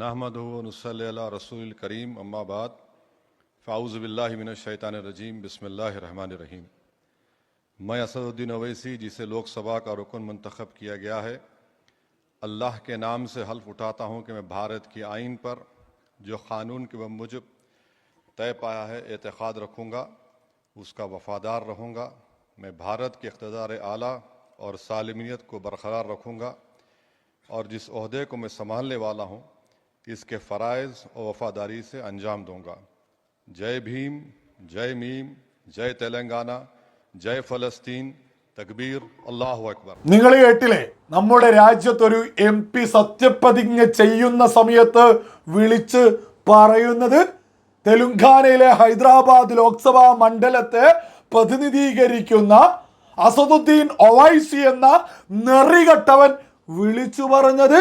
نحمد نصلی اللہ رسول الکریم اما بعد فاؤز باللہ من الشیطان الرجیم بسم اللہ الرحمن الرحیم میں اسد الدین اویسی، جسے لوک سبھا کا رکن منتخب کیا گیا ہے، اللہ کے نام سے حلف اٹھاتا ہوں کہ میں بھارت کی آئین پر، جو قانون کے مجب طے پایا ہے، اعتقاد رکھوں گا، اس کا وفادار رہوں گا، میں بھارت کے اقتدار اعلیٰ اور سالمیت کو برقرار رکھوں گا، اور جس عہدے کو میں سنبھالنے والا ہوں इसके फ़रज़ और वफ़ादारी से अंजाम दूँगा जय भीम जय मीम जय तेलंगाना जय फ़लस्तीन തക്ബീർ അല്ലാഹു അക്ബർ നിങ്ങൾ കേട്ടില്ലേ നമ്മുടെ രാജ്യത്തൊരു എം പി സത്യപ്രതിജ്ഞ ചെയ്യുന്ന സമയത്ത് വിളിച്ച് പറയുന്നത് തെലുങ്കാനയിലെ ഹൈദരാബാദ് ലോക്സഭാ മണ്ഡലത്തെ പ്രതിനിധീകരിക്കുന്ന അസദുദ്ദീൻ ഒവൈസി എന്ന നെറികെട്ടവൻ വിളിച്ചു പറഞ്ഞത്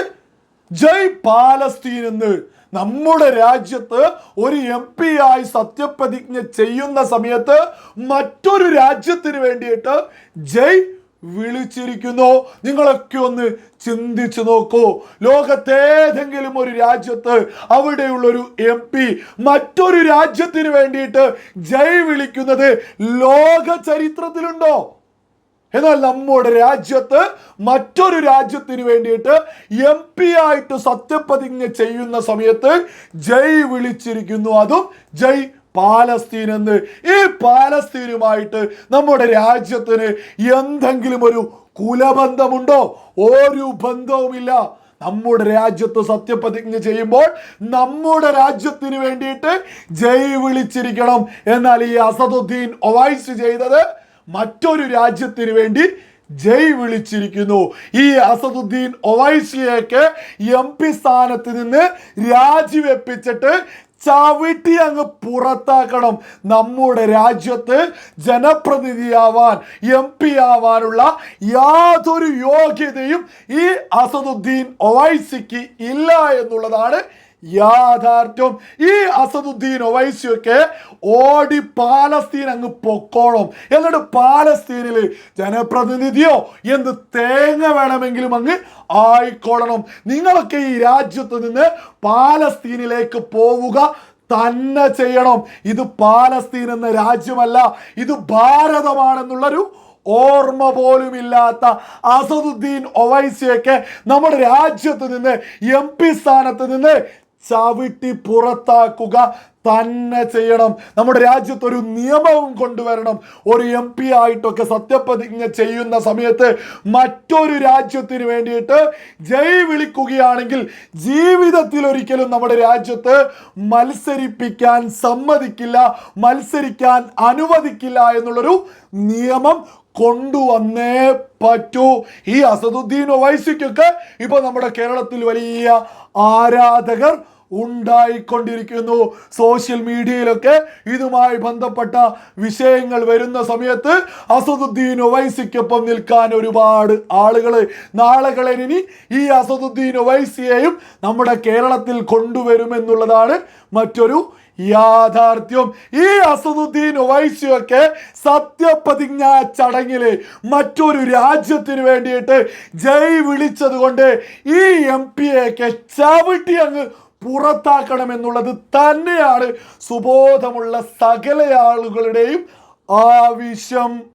ജയ് പാലസ്തീൻ എന്ന് നമ്മുടെ രാജ്യത്ത് ഒരു എം പി ആയി സത്യപ്രതിജ്ഞ ചെയ്യുന്ന സമയത്ത് മറ്റൊരു രാജ്യത്തിന് വേണ്ടിയിട്ട് ജയ് വിളിച്ചിരിക്കുന്നു. നിങ്ങളൊക്കെ ഒന്ന് ചിന്തിച്ചു നോക്കൂ. ലോകത്തേതെങ്കിലും ഒരു രാജ്യത്ത് അവിടെയുള്ള ഒരു എം പി മറ്റൊരു രാജ്യത്തിന് വേണ്ടിയിട്ട് ജയ് വിളിക്കുന്നത് ലോക ചരിത്രത്തിലുണ്ടോ? എന്നാൽ നമ്മുടെ രാജ്യത്ത് മറ്റൊരു രാജ്യത്തിന് വേണ്ടിയിട്ട് എം പി ആയിട്ട് സത്യപ്രതിജ്ഞ ചെയ്യുന്ന സമയത്ത് ജയ് വിളിച്ചിരിക്കുന്നു. അതും ജയ് പാലസ്തീൻ എന്ന്. ഈ പാലസ്തീനുമായിട്ട് നമ്മുടെ രാജ്യത്തിന് എന്തെങ്കിലും ഒരു കുലബന്ധമുണ്ടോ? ഒരു ബന്ധവുമില്ല. നമ്മുടെ രാജ്യത്ത് സത്യപ്രതിജ്ഞ ചെയ്യുമ്പോൾ നമ്മുടെ രാജ്യത്തിന് വേണ്ടിയിട്ട് ജയ് വിളിച്ചിരിക്കണം. എന്നാൽ ഈ അസദുദ്ദീൻ ഒവൈസ് ചെയ്തത് മറ്റൊരു രാജ്യത്തിന് വേണ്ടി ജയ് വിളിച്ചിരിക്കുന്നു. ഈ അസദുദ്ദീൻ ഒവൈസിയൊക്കെ എം പി സ്ഥാനത്ത് നിന്ന് രാജിവെപ്പിച്ചിട്ട് ചവിട്ടി അങ്ങ് പുറത്താക്കണം. നമ്മുടെ രാജ്യത്ത് ജനപ്രതിനിധിയാവാൻ എം പി ആവാനുള്ള യാതൊരു യോഗ്യതയും ഈ അസദുദ്ദീൻ ഒവൈസിക്ക് ഇല്ല എന്നുള്ളതാണ് യാഥാർത്ഥ്യം. ഈ അസദുദ്ദീൻ ഒവൈസിയൊക്കെ ഓടി പാലസ്തീൻ അങ്ങ് പൊക്കോളും. എന്നിട്ട് പാലസ്തീനിൽ ജനപ്രതിനിധിയോ എന്ത് തേങ്ങ വേണമെങ്കിലും അങ്ങ് ആയിക്കോളണം നിങ്ങളൊക്കെ ഈ രാജ്യത്ത് നിന്ന് പാലസ്തീനിലേക്ക് പോവുക തന്നെ ചെയ്യണം. ഇത് പാലസ്തീൻ എന്ന രാജ്യമല്ല ഇത് ഭാരതമാണെന്നുള്ളൊരു ഓർമ്മ പോലും ഇല്ലാത്ത അസദുദ്ദീൻ ഒവൈസിയൊക്കെ നമ്മുടെ രാജ്യത്ത് നിന്ന് എം പി സ്ഥാനത്ത് നിന്ന് ചവിട്ടി പുറത്താക്കുക തന്നെ ചെയ്യണം. നമ്മുടെ രാജ്യത്ത് ഒരു നിയമവും കൊണ്ടുവരണം. ഒരു എം പി ആയിട്ടൊക്കെ സത്യപ്രതിജ്ഞ ചെയ്യുന്ന സമയത്ത് മറ്റൊരു രാജ്യത്തിന് വേണ്ടിയിട്ട് ജയ് വിളിക്കുകയാണെങ്കിൽ ജീവിതത്തിൽ ഒരിക്കലും നമ്മുടെ രാജ്യത്ത് മത്സരിപ്പിക്കാൻ സമ്മതിക്കില്ല മത്സരിക്കാൻ അനുവദിക്കില്ല എന്നുള്ളൊരു നിയമം കൊണ്ടുവന്നേ പറ്റൂ. ഈ അസദുദ്ദീൻ ഒവൈസിക്കൊക്കെ ഇപ്പോൾ നമ്മുടെ കേരളത്തിൽ വലിയ ആരാധകർ ഉണ്ടായിക്കൊണ്ടിരിക്കുന്നു. സോഷ്യൽ മീഡിയയിലൊക്കെ ഇതുമായി ബന്ധപ്പെട്ട വിഷയങ്ങൾ വരുന്ന സമയത്ത് അസദുദ്ദീൻ ഒവൈസിക്കൊപ്പം നിൽക്കാൻ ഒരുപാട് ആളുകൾ നാളുകളെ ഇനി ഈ അസദുദ്ദീൻ ഒവൈസിയെയും നമ്മുടെ കേരളത്തിൽ കൊണ്ടുവരുമെന്നുള്ളതാണ് മറ്റൊരു യാഥാർത്ഥ്യം. ഈ അസദുദ്ദീൻ ഒവൈസിയൊക്കെ സത്യപ്രതിജ്ഞ ചടങ്ങിൽ മറ്റൊരു രാജ്യത്തിന് വേണ്ടിയിട്ട് ജയ് വിളിച്ചതുകൊണ്ട് ഈ എം പി എക്കെ ചവിട്ടി അങ്ങ് പുറത്താക്കണമെന്നുള്ളത് തന്നെയാണ് സുബോധമുള്ള സകല ആളുകളുടെയും ആവശ്യം.